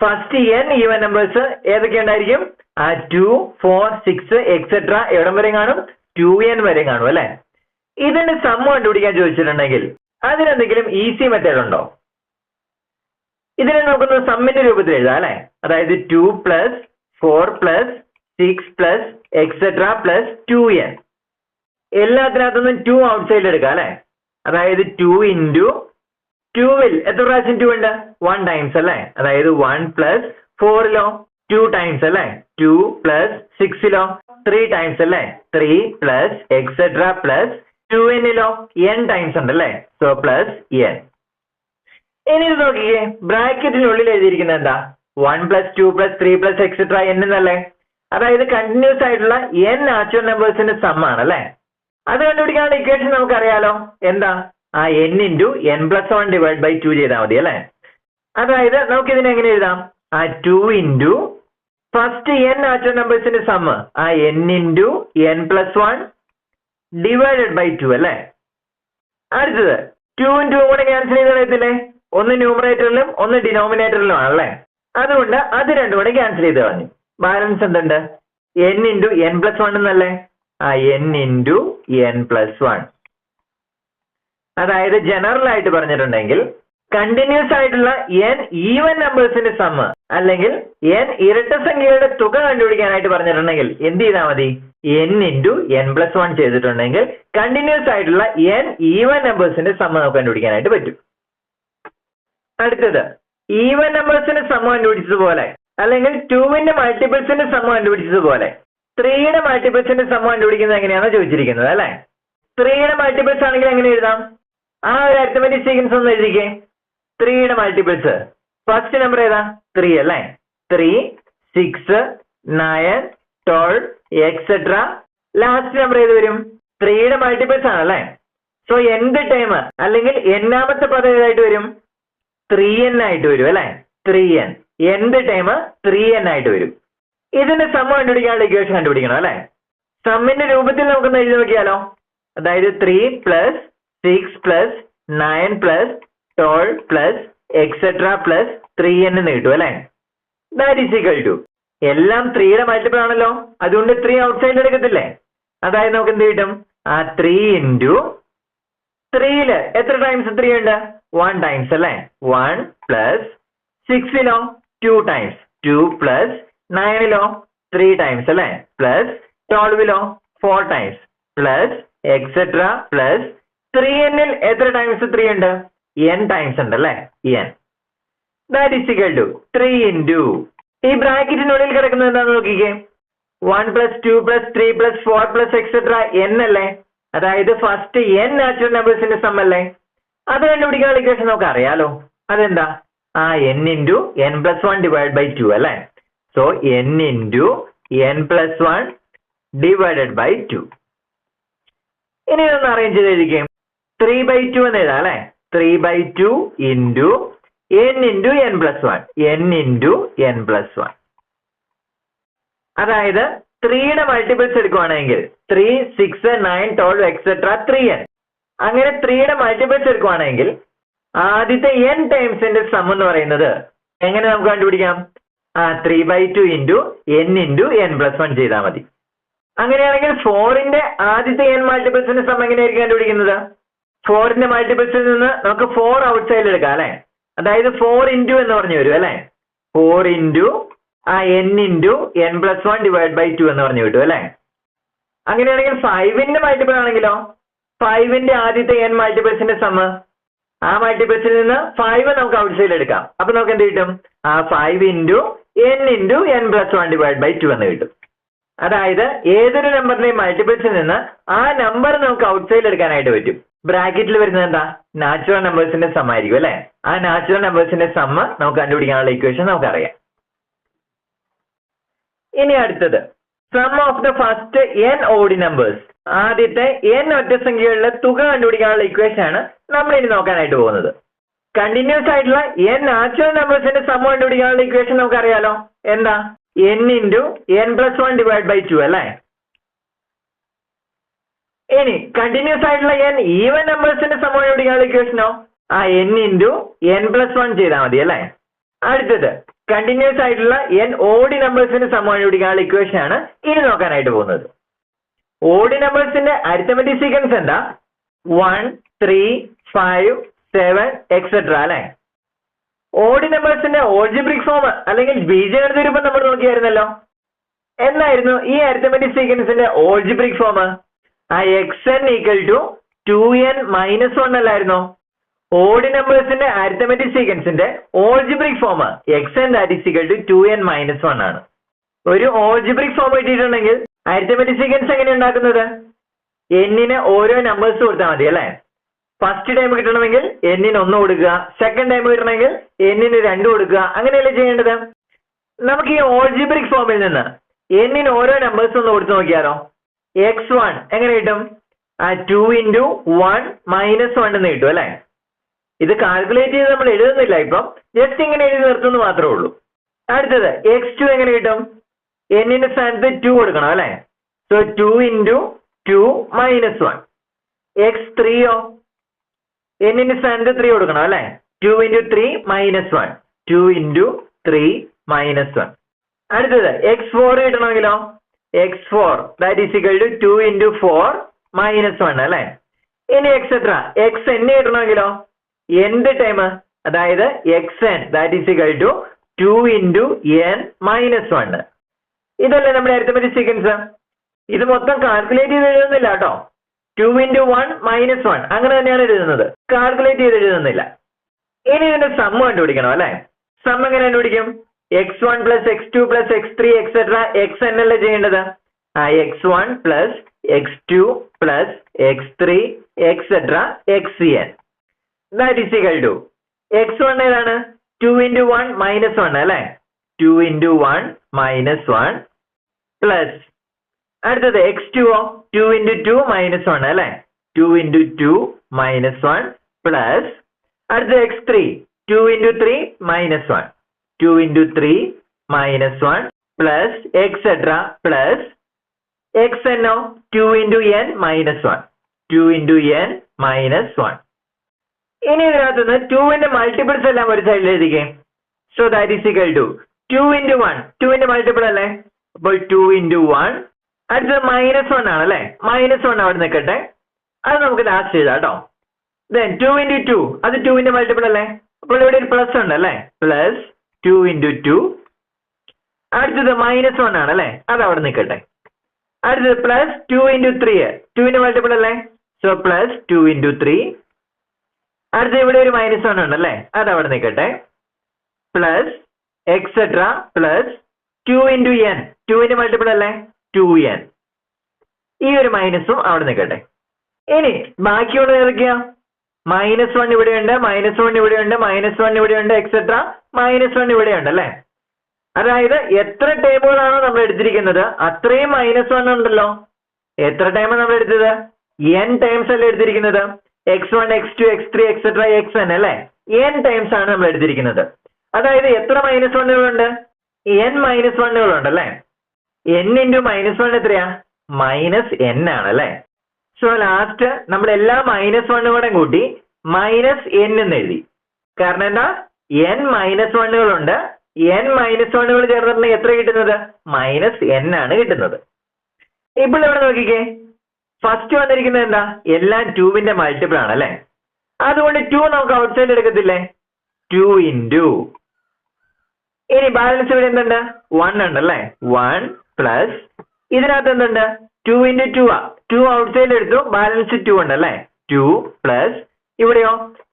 ഫസ്റ്റ് എൻ ഈവൻ നമ്പേഴ്സ് ഏതൊക്കെ ഉണ്ടായിരിക്കും? ആ ടു ഫോർ സിക്സ് എക്സെട്ര എവിടം വരെ കാണും? ടു എൻ വരെ കാണും അല്ലെ? ഇതിന്റെ സമ്മ കണ്ടുപിടിക്കാൻ ചോദിച്ചിട്ടുണ്ടെങ്കിൽ അതിനെന്തെങ്കിലും ഈസി മെത്തേഡ് ഉണ്ടോ? ഇതിനെ നമുക്കൊന്ന് സമ്മിന്റെ രൂപത്തിൽ എഴുതാം അല്ലെ? അതായത് two plus four plus six plus etcetera plus two N എല്ലാത്തിനകത്തുനിന്നും two out സൈഡിൽ എടുക്കാം അല്ലെ? അതായത് ടു ഇന്റു ടൂവിൽ എത്ര പ്രാവശ്യം ടു ഉണ്ട്? വൺ ടൈംസ് അല്ലേ? അതായത് വൺ പ്ലസ് ഫോറിലോ ടു ടൈംസ് അല്ലേ? ടു പ്ലസ് സിക്സിലോ ത്രീ ടൈംസ് അല്ലേ? Three plus etcetera plus two എന്നിലോ n times ഉണ്ട് അല്ലേ? സോ പ്ലസ് എൻ ഇനി ഇത് നോക്കിക്കേ. ബ്രാക്കറ്റിനുള്ളിൽ എഴുതിയിരിക്കുന്നത് എന്താ? One plus two plus three plus etcetera n എന്നല്ലേ? അതായത് കണ്ടിന്യൂസ് ആയിട്ടുള്ള എൻ നാച്ചുറൽ നമ്പേഴ്സിന്റെ സമ്മാണ് അല്ലേ? അത് കണ്ടുപിടിക്കാനുള്ള ഇക്വേഷൻ നമുക്കറിയാലോ. എന്താ? ആ n into n plus one divide by two ചെയ്താൽ മതി അല്ലേ? അതായത് നമുക്ക് ഇതിനെ എങ്ങനെ എഴുതാം? ആ two into first n natural നമ്പേഴ്സിന്റെ sum ആ n into n plus one divided by two അല്ലേ? അടുത്തത് ടൂവും ടൂവും കൂടെ ക്യാൻസൽ ചെയ്ത് കളയത്തില്ലേ ഒന്ന് ന്യൂമറേറ്ററിലും ഒന്ന് ഡിനോമിനേറ്ററിലും ആണല്ലേ അതുകൊണ്ട് അത് രണ്ടും കൂടെ ക്യാൻസൽ ചെയ്ത് കളഞ്ഞു. ബാലൻസ് എന്തുണ്ട്? N into n plus one എന്നല്ലേ? N into n plus one അതായത് ജനറൽ ആയിട്ട് പറഞ്ഞിട്ടുണ്ടെങ്കിൽ കണ്ടിന്യൂസ് ആയിട്ടുള്ള എൻ ഈവൻ നമ്പേഴ്സിന്റെ സമ്മ് അല്ലെങ്കിൽ എൻ ഇരട്ട സംഖ്യയുടെ തുക കണ്ടുപിടിക്കാനായിട്ട് പറഞ്ഞിട്ടുണ്ടെങ്കിൽ എന്ത് ചെയ്താൽ മതി? N into n plus one ചെയ്തിട്ടുണ്ടെങ്കിൽ കണ്ടിന്യൂസ് ആയിട്ടുള്ള എൻ ഈവൻ നമ്പേഴ്സിന്റെ സമ്മ് നമുക്ക് കണ്ടുപിടിക്കാനായിട്ട് പറ്റും. അടുത്തത് ഈവൻ നമ്പേഴ്സിന്റെ സമ്മ കണ്ടുപിടിച്ചതുപോലെ അല്ലെങ്കിൽ ടൂവിന്റെ മൾട്ടിപ്പിൾസിന്റെ സമ്മ കണ്ടുപിടിച്ചതുപോലെ ത്രീയുടെ മൾട്ടിപ്പിൾസിന്റെ സമം കണ്ടുപിടിക്കുന്നത് എങ്ങനെയാണെന്ന് ചോദിച്ചിരിക്കുന്നത് അല്ലെ? ത്രീയുടെ മൾട്ടിപ്പിൾസ് ആണെങ്കിൽ എങ്ങനെ എഴുതാം? ആ ഒരു അരിത്തമെറ്റിക് സീക്വൻസ് ഒന്ന് എഴുതിക്കേ. ത്രീയുടെ മൾട്ടിപ്പിൾസ് ഫസ്റ്റ് നമ്പർ ഏതാ? ത്രീ അല്ലേ? Three six nine twelve etcetera last number ഏത് വരും? ത്രീയുടെ മൾട്ടിപ്പിൾസ് ആണല്ലേ സോ എന്ത് ടൈം അല്ലെങ്കിൽ എന്നാമത്തെ പദം ഏതായിട്ട് വരും? ത്രീ എൻ ആയിട്ട് വരും അല്ലെ? ത്രീ എൻ എന്ത് ടൈം ത്രീ എൻ ആയിട്ട് വരും. ഇതിന്റെ സം കണ്ടുപിടിക്കാനുള്ള ഇക്വേഷൻ കണ്ടുപിടിക്കണം അല്ലെ? സമ്മിന്റെ രൂപത്തിൽ നമുക്കൊന്ന് എഴുതി നോക്കിയാലോ? അതായത് three plus six plus nine plus twelve plus etcetera plus three എന്ന് കിട്ടും അല്ലെ? ദാറ്റ് ഈസ് ഈക്വൽ ടു എല്ലാം ത്രീയുടെ മൾട്ടിപ്പിൾ ആണല്ലോ. അതുകൊണ്ട് ത്രീ ഔട്ട് സൈഡിൽ എടുക്കത്തില്ലേ? അതായത് നമുക്ക് എന്ത് കിട്ടും? ആ ത്രീ ഇന്റു ത്രീയിൽ എത്ര ടൈംസ് ത്രീ ഉണ്ട്? വൺ ടൈംസ് അല്ലേ? വൺ പ്ലസ് സിക്സിലോ ടു ടൈംസ് ടു പ്ലസ് നയനിലോ ത്രീ ടൈംസ് അല്ലെ? Plus ട്വൽവിലോ four times plus etcetera plus three എന്നിൽ എത്ര ടൈംസ് ത്രീ ഉണ്ട്? എൻ ടൈംസ് ഉണ്ട് അല്ലെ? N that is equal to three into ഈ ബ്രാക്കറ്റിനുള്ളിൽ കിടക്കുന്നത് എന്താണെന്ന് നോക്കിക്കേ? One plus two plus three plus four plus etcetera n അല്ലേ? അതായത് ഫസ്റ്റ് എൻ നാച്ചുറൽ നമ്പേഴ്സിന്റെ സം അല്ലേ? അത് കണ്ടുപിടിക്കാൻ ഇക്വേഷൻ നമുക്ക് അറിയാലോ അതെന്താ? ആ n into n plus one divide by two അല്ലേ? So n into n plus one divided by two ഇനി ഒന്ന് അറേഞ്ച് ചെയ്ത് എഴുതിക്കാം. ത്രീ ബൈ ടു എന്ന് എഴുതാം അല്ലെ? Three by two into n into n plus one n into n plus one അതായത് ത്രീയുടെ multiples എടുക്കുവാണെങ്കിൽ three six nine twelve etcetera three n അങ്ങനെ ത്രീയുടെ മൾട്ടിപ്പിൾസ് എടുക്കുവാണെങ്കിൽ ആദ്യത്തെ എൻ ടൈംസിന്റെ സം എന്ന് പറയുന്നത് എങ്ങനെ നമുക്ക് കണ്ടുപിടിക്കാം? Three by two into n into n plus one ചെയ്താൽ മതി. അങ്ങനെയാണെങ്കിൽ ഫോറിന്റെ ആദ്യത്തെ എൻ മൾട്ടിപ്പിൾസിന്റെ സം എങ്ങനെയായിരിക്കും കണ്ടുപിടിക്കുന്നത്? ഫോറിന്റെ മൾട്ടിപ്പിൾസിൽ നിന്ന് നമുക്ക് ഫോർ ഔട്ട് സൈഡിൽ എടുക്കാം അല്ലെ? അതായത് ഫോർ ഇന്റു എന്ന് പറഞ്ഞു വരും അല്ലെ? ഫോർ ഇന്റു ആ n into n plus one divide by two എന്ന് പറഞ്ഞു കിട്ടും അല്ലെ? അങ്ങനെയാണെങ്കിൽ ഫൈവിന്റെ മൾട്ടിപ്പിൾ ആണെങ്കിലോ? ഫൈവിന്റെ ആദ്യത്തെ എൻ മൾട്ടിപ്പിൾസിന്റെ സമ ആ മൾട്ടിപ്പിൾസിൽ നിന്ന് ഫൈവ് നമുക്ക് ഔട്ട് സൈഡിൽ എടുക്കാം. അപ്പൊ നമുക്ക് എന്ത് കിട്ടും? ആ five into n into n plus one divide by two എന്ന് കിട്ടും. അതായത് ഏതൊരു നമ്പറിന്റെയും മൾട്ടിപ്പിൾസിൽ നിന്ന് ആ നമ്പർ നമുക്ക് ഔട്ട് സൈഡ് എടുക്കാനായിട്ട് പറ്റും. ബ്രാക്കറ്റിൽ വരുന്നത് എന്താ? നാച്ചുറൽ നമ്പേഴ്സിന്റെ സം ആയിരിക്കും അല്ലെ? ആ നാച്ചുറൽ നമ്പേഴ്സിന്റെ സമ നമുക്ക് കണ്ടുപിടിക്കാനുള്ള ഇക്വേഷൻ നമുക്കറിയാം. ഇനി അടുത്തത്. Sum of the first n odd numbers ആദ്യത്തെ എൻ ഒറ്റസംഖ്യകളിലെ തുക കണ്ടുപിടിക്കാനുള്ള ഇക്വേഷൻ ആണ് നമ്മൾ ഇനി നോക്കാനായിട്ട് പോകുന്നത്. കണ്ടിന്യൂസ് ആയിട്ടുള്ള എൻ നാച്ചുറൽ നമ്പേഴ്സിന്റെ സമൂഹം കണ്ടുപിടിക്കാനുള്ള ഇക്വേഷൻ നമുക്കറിയാലോ. എന്താ? N into n plus one divide by two അല്ലേ? ഇനി കണ്ടിന്യൂസ് ആയിട്ടുള്ള എൻ ഈവൻ നമ്പേഴ്സിന്റെ സമൂഹം കണ്ടുപിടിക്കാനുള്ള ഇക്വേഷനോ ആ n into n plus one ചെയ്താൽ മതി അല്ലേ? അടുത്തത് കണ്ടിന്യൂസ് ആയിട്ടുള്ള എൻ ഓഡി നമ്പേഴ്സിന്റെ സമൂഹം കണ്ടുപിടിക്കാനുള്ള ഇക്വേഷൻ ആണ് ഇനി നോക്കാനായിട്ട് പോകുന്നത്. ഓഡി നമ്പേഴ്സിന്റെ അരിത്തമെറ്റിക് സീക്വൻസ് എന്താ? One three five seven etcetera അല്ലെ? ഓഡി നമ്പേഴ്സിന്റെ ഓൾജിബ്രിക് ഫോം അല്ലെങ്കിൽ ബീജഗണിത രൂപം നമ്മൾ നോക്കിയായിരുന്നല്ലോ. എന്നായിരുന്നു ഈ അരിത്തമെറ്റിക് സീക്വൻസിന്റെ ഓൾജിബ്രിക് ഫോം ആ x n equal to two n minus one അല്ലായിരുന്നോ? ഓഡ് നമ്പേഴ്സിന്റെ arithmetic സീക്വൻസിന്റെ algebraic form x n that is equal to two n minus one ആണ്. ഒരു ഓൾജിബ്രിക് ഫോം കിട്ടിയിട്ടുണ്ടെങ്കിൽ അരിത്തമെറ്റിക് സീക്വൻസ് എങ്ങനെ ഉണ്ടാക്കുന്നത്? എന്നിന് ഓരോ നമ്പേഴ്സ് കൊടുത്താൽ മതി അല്ലേ? ഫസ്റ്റ് ടൈം കിട്ടണമെങ്കിൽ എന്നിന് ഒന്ന് കൊടുക്കുക. സെക്കൻഡ് ടൈം കിട്ടണമെങ്കിൽ എന്നിന് രണ്ട് കൊടുക്കുക. അങ്ങനെയല്ലേ ചെയ്യേണ്ടത്? നമുക്ക് ഈ ഓൾജിബ്രിക് ഫോമിൽ നിന്ന് എന്നിന് ഓരോ നമ്പേഴ്സ് ഒന്ന് കൊടുത്തു നോക്കിയാലോ? എക്സ് വൺ എങ്ങനെ കിട്ടും? Two into one minus one എന്ന് കിട്ടും അല്ലേ? ഇത് കാൽക്കുലേറ്റ് ചെയ്ത് നമ്മൾ എഴുതുന്നില്ല ഇപ്പം. ജസ്റ്റ് ഇങ്ങനെ എഴുതി നിർത്തുന്നു മാത്രമേ ഉള്ളൂ. അടുത്തത് എക്സ് ടു എങ്ങനെ കിട്ടും? എന്നിന്റെ സ്ഥാനത്ത് ടു കൊടുക്കണം അല്ലേ? So two into two minus one x ത്രീയോ എന്നിന്റെ സ്ഥാനത്ത് ത്രീ കൊടുക്കണം അല്ലെ? Two into three minus one two into three minus one അടുത്തത് x four കിട്ടണമെങ്കിലോ? X four that is equal to two into four minus one അല്ലെ? ഇനി x എത്ര? X n കിട്ടണമെങ്കിലോ? എന്ത് ടൈം അതായത് x n that is equal to two into n minus one ഇതല്ലേ നമ്മുടെ arithmetic sequence ഇത് മൊത്തം കാൽക്കുലേറ്റ് ചെയ്ത് എഴുതുന്നില്ല കേട്ടോ. Two into one minus one അങ്ങനെ തന്നെയാണ് എഴുതുന്നത്. കാൽക്കുലേറ്റ് ചെയ്ത് എഴുതുന്നില്ല. ഇനി ഇതിന്റെ സമ്മ കണ്ടുപിടിക്കണം അല്ലേ? സം എങ്ങനെ കണ്ടുപിടിക്കും? X one plus x two plus x three etcetera x n അല്ലേ ചെയ്യേണ്ടത്? ആ x one plus x two plus x three etcetera x n that is equal to x one ഏതാണ്? Two into one minus one അല്ലേ? Two into one minus one plus അടുത്തത് x two ഓ? Two into two minus one അല്ലേ? Two into two minus one plus അടുത്തത് x three two into three minus one two into three minus one plus etcetera plus x എന്നോ? Two into n minus one two into n minus one ഇനി ഇതിനകത്ത് നിന്ന് ടുവിന്റെ multiples എല്ലാം ഒരു സൈഡിൽ എഴുതിക്കേ. So that is equal to two into one ടുവിന്റെ multiple അല്ലേ? അപ്പോൾ ടു ഇന്റു വൺ അടുത്തത് മൈനസ് വൺ ആണ് അല്ലെ? മൈനസ് വൺ അവിടെ നിൽക്കട്ടെ അത് നമുക്ക് ലാസ്റ്റ് ചെയ്താ കേട്ടോ ദെൻ ടു ഇന്റു ടു അത് ടുവിന്റെ മൾട്ടിപ്പിൾ അല്ലേ? അപ്പോൾ ഇവിടെ ഒരു പ്ലസ് ഉണ്ട് അല്ലേ? പ്ലസ് ടു ഇന്റു ടു അടുത്തത് മൈനസ് വൺ ആണ് അല്ലേ? അത് അവിടെ നിൽക്കട്ടെ അടുത്തത് പ്ലസ് ടു ഇന്റു ത്രീ ടുവിന്റെ മൾട്ടിപ്പിൾ അല്ലേ? So plus two into three അടുത്ത ഇവിടെ ഒരു മൈനസ് വൺ ഉണ്ട് അല്ലേ? അത് അവിടെ നിൽക്കട്ടെ plus etcetera plus two into n ടുവിന്റെ മൾട്ടിപ്പിൾ അല്ലേ? ടു എൻ ഈ ഒരു മൈനസും അവിടെ നിൽക്കട്ടെ. ഇനി ബാക്കിയുള്ള ഏതൊക്കെയാ? മൈനസ് വൺ ഇവിടെയുണ്ട് മൈനസ് വൺ ഇവിടെയുണ്ട് മൈനസ് വൺ ഇവിടെയുണ്ട് എക്സെട്ര മൈനസ് വൺ ഇവിടെയുണ്ട് അല്ലേ? അതായത് എത്ര ടേബിളാണോ നമ്മൾ എടുത്തിരിക്കുന്നത് അത്രയും മൈനസ് വൺ ഉണ്ടല്ലോ. എത്ര ടൈമാണ് നമ്മൾ എടുത്തത്? എൻ ടൈംസ് അല്ലേ എടുത്തിരിക്കുന്നത്? X one x two x three etcetera x n അല്ലേ? എൻ ടൈംസ് ആണ് നമ്മൾ എടുത്തിരിക്കുന്നത്. അതായത് എത്ര മൈനസ് വണ്ണുകളുണ്ട് എൻ മൈനസ് വണ്ണുകളുണ്ട് അല്ലേ? എൻ ഇന്റു മൈനസ് വൺ എത്രയാ? മൈനസ് എൻ ആണ് അല്ലേ സോ ലാസ്റ്റ് നമ്മൾ എല്ലാ മൈനസ് വണ്ണും കൂടെ കൂട്ടി മൈനസ് എൻ എന്ന് എഴുതി. കാരണം എന്താ? എൻ മൈനസ് വണ്ണുകളുണ്ട് എൻ മൈനസ് വണ്ണുകൾ ചേർന്നിട്ടുണ്ടെങ്കിൽ എത്ര കിട്ടുന്നത്? മൈനസ് എൻ ആണ് കിട്ടുന്നത്. ഇപ്പോൾ ഇവിടെ നോക്കിക്കേ. ഫസ്റ്റ് വന്നിരിക്കുന്നത് എന്താ? എല്ലാം ടൂവിന്റെ മൾട്ടിപ്പിൾ ആണ് അല്ലേ? അതുകൊണ്ട് ടു നമുക്ക് ഔട്ട് സൈഡ് എടുക്കത്തില്ലേ? ടു ഇന്റു ഇനി ബാലൻസ് ഇവിടെ എന്തുണ്ട്? വൺ ഉണ്ട് അല്ലേ? വൺ പ്ലസ് ഇതിനകത്ത് എന്തുണ്ട്? ടു ഇന്റു ടു ആ. ടു ഔട്ട് സൈഡിൽ എടുത്തു ബാലൻസ് ടു ഉണ്ട് അല്ലേ? ടു പ്ലസ് ഇവിടെയോ?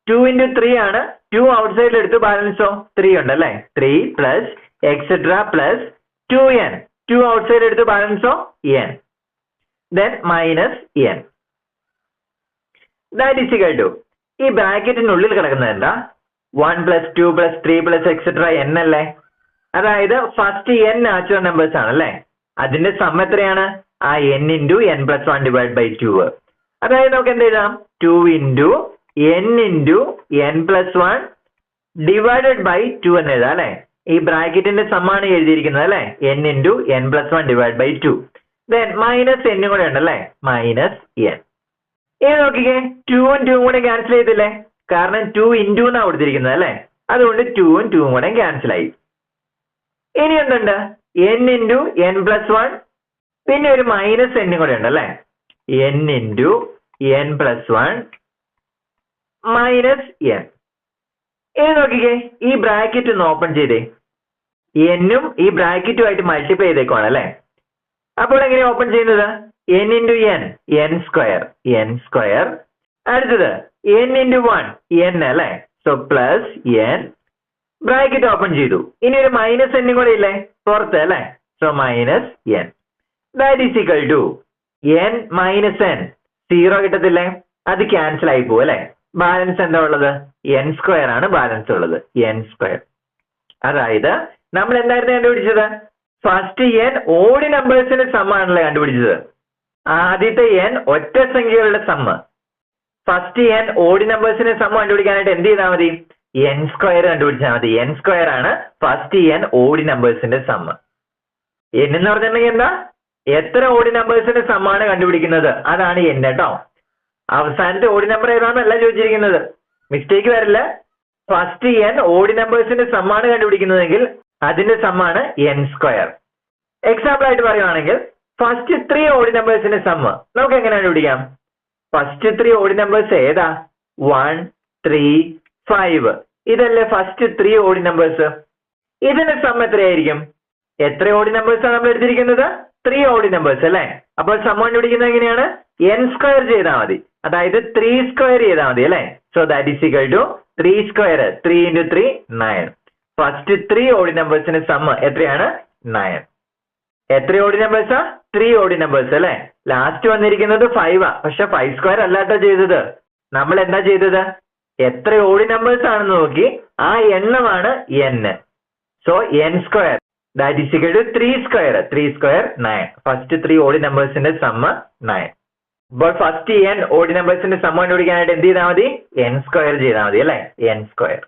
ടു ഇന്റു ത്രീ ആണ്. ടു ഔട്ട് സൈഡിൽ എടുത്തു ബാലൻസോ ത്രീ ഉണ്ട് അല്ലേ? Three plus etcetera plus two n two outside എടുത്തു ബാലൻസോ n then minus n that is equal to ഈ ബ്രാക്കറ്റിനുള്ളിൽ കിടക്കുന്നത് എന്താ? One plus two plus three plus etcetera n അല്ലേ? അതായത് ഫസ്റ്റ് എൻ നാച്ചുറൽ നമ്പേഴ്സ് ആണ് അല്ലേ? അതിന്റെ സം എത്രയാണ്? ആ n into n plus one divide by two അതായത് നമുക്ക് എന്ത് എഴുതാം? Two into n into n plus one divided by two എന്ന് എഴുതാം അല്ലെ? ഈ ബ്രാക്കറ്റിന്റെ സമ്മാണ് എഴുതിയിരിക്കുന്നത് അല്ലെ? N into n plus one divide by two then minus എന്നും കൂടെ ഉണ്ടല്ലേ മൈനസ് എൻ ഇനി നോക്കിക്കേ ടൂവും ടൂവും കൂടെ ക്യാൻസൽ ചെയ്തില്ലേ? കാരണം ടു ഇന്റു എന്നാണ് കൊടുത്തിരിക്കുന്നത് അല്ലെ? അതുകൊണ്ട് ടൂവും ടൂവും കൂടെ ക്യാൻസൽ ആയി. ഇനി എന്തുണ്ട്? N into n plus one പിന്നെ ഒരു മൈനസ് എന്നും കൂടെ ഉണ്ട് അല്ലേ? N into n plus one minus n ഇനി നോക്കിക്കേ ഈ ബ്രാക്കറ്റ് ഒന്ന് ഓപ്പൺ ചെയ്തേ. എന്നും ഈ ബ്രാക്കറ്റുമായിട്ട് മൾട്ടിപ്ലൈ ചെയ്തേക്കുവാണ് അല്ലേ? അപ്പോൾ എങ്ങനെ ഓപ്പൺ ചെയ്യുന്നത്? N into n n square n square അടുത്തത് എൻ ഇന്റു വൺ എൻ അല്ലേ? So plus n bracket open ചെയ്തു. ഇനി ഒരു മൈനസ് എന്നും കൂടെ ഇല്ലേ? പുറത്ത് അല്ലേ? So minus n that is equal to n minus n zero കിട്ടത്തില്ലേ? അത് ക്യാൻസൽ ആയി പോകും അല്ലെ? ബാലൻസ് എന്താ ഉള്ളത്? എൻ സ്ക്വയർ ആണ് ബാലൻസ് ഉള്ളത്. എൻ സ്ക്വയർ അതായത് നമ്മൾ എന്തായിരുന്നു കണ്ടുപിടിച്ചത്? ഫസ്റ്റ് എൻ ഓടി നമ്പേഴ്സിന്റെ സമ്മാണല്ലേ കണ്ടുപിടിച്ചത്? ആദ്യത്തെ എൻ ഒറ്റ സംഖ്യകളുടെ സമ്മ് ഫസ്റ്റ് എൻ ഓടി നമ്പേഴ്സിന്റെ സമ്മ കണ്ടുപിടിക്കാനായിട്ട് എന്ത് ചെയ്താൽ മതി? എൻ സ്ക്വയർ കണ്ടുപിടിച്ചാൽ മതി. എൻ സ്ക്വയർ ആണ് ഫസ്റ്റ് എൻ ഓടി നമ്പേഴ്സിന്റെ സമ്മ് എൻ എന്ന് പറഞ്ഞിട്ടുണ്ടെങ്കിൽ എന്താ? എത്ര ഓടി നമ്പേഴ്സിന്റെ സമ്മാണ് കണ്ടുപിടിക്കുന്നത്? അതാണ് എൻ കേട്ടോ അവസാനത്തെ ഓടി നമ്പർ ഏതാണെന്നല്ല ചോദിച്ചിരിക്കുന്നത്. മിസ്റ്റേക്ക് വരില്ല. ഫസ്റ്റ് എൻ ഓടി നമ്പേഴ്സിന്റെ സമ്മാണ് കണ്ടുപിടിക്കുന്നതെങ്കിൽ അതിന്റെ സമ്മാണ് എൻ സ്ക്വയർ എക്സാമ്പിൾ ആയിട്ട് പറയുവാണെങ്കിൽ ഫസ്റ്റ് ത്രീ ഓടി നമ്പേഴ്സിന്റെ സമ്മ് നമുക്ക് എങ്ങനെ കണ്ടുപിടിക്കാം? ഫസ്റ്റ് ത്രീ ഓടി നമ്പേഴ്സ് ഏതാ? വൺ ത്രീ ഫൈവ് ഇതല്ലേ ഫസ്റ്റ് ത്രീ ഓഡി നമ്പേഴ്സ് ഇതിന്റെ സം എത്രയായിരിക്കും? എത്ര ഓഡി നമ്പേഴ്സ് ആണ് നമ്മൾ എടുത്തിരിക്കുന്നത്? ത്രീ ഓഡി നമ്പേഴ്സ് അല്ലേ? അപ്പോൾ സം കണ്ടുപിടിക്കുന്നത് എങ്ങനെയാണ്? എൻ സ്ക്വയർ ചെയ്താൽ മതി. അതായത് ത്രീ സ്ക്വയർ ചെയ്താൽ മതി അല്ലേ? So that is equal to three square three into three nine first three odd നമ്പേഴ്സിന്റെ sum എത്രയാണ്? നയൻ എത്ര ഓടി നമ്പേഴ്സാ ത്രീ ഓഡി നമ്പേഴ്സ് അല്ലേ? ലാസ്റ്റ് വന്നിരിക്കുന്നത് ഫൈവ് ആ. പക്ഷെ ഫൈവ് സ്ക്വയർ അല്ലാട്ടോ ചെയ്തത്. നമ്മൾ എന്താ ചെയ്തത്? എത്ര ഓടി നമ്പേഴ്സ് ആണെന്ന് നോക്കി. ആ എണ്ണമാണ് n so n square that is equal to three square three square nine first three odd നമ്പേഴ്സിന്റെ sum nine അപ്പോൾ ഫസ്റ്റ് എൻ ഓടി നമ്പേഴ്സിന്റെ സമ്മ കണ്ടുപിടിക്കാനായിട്ട് എന്ത് ചെയ്താൽ മതി? എൻ സ്ക്വയർ ചെയ്താൽ മതി അല്ലേ? N square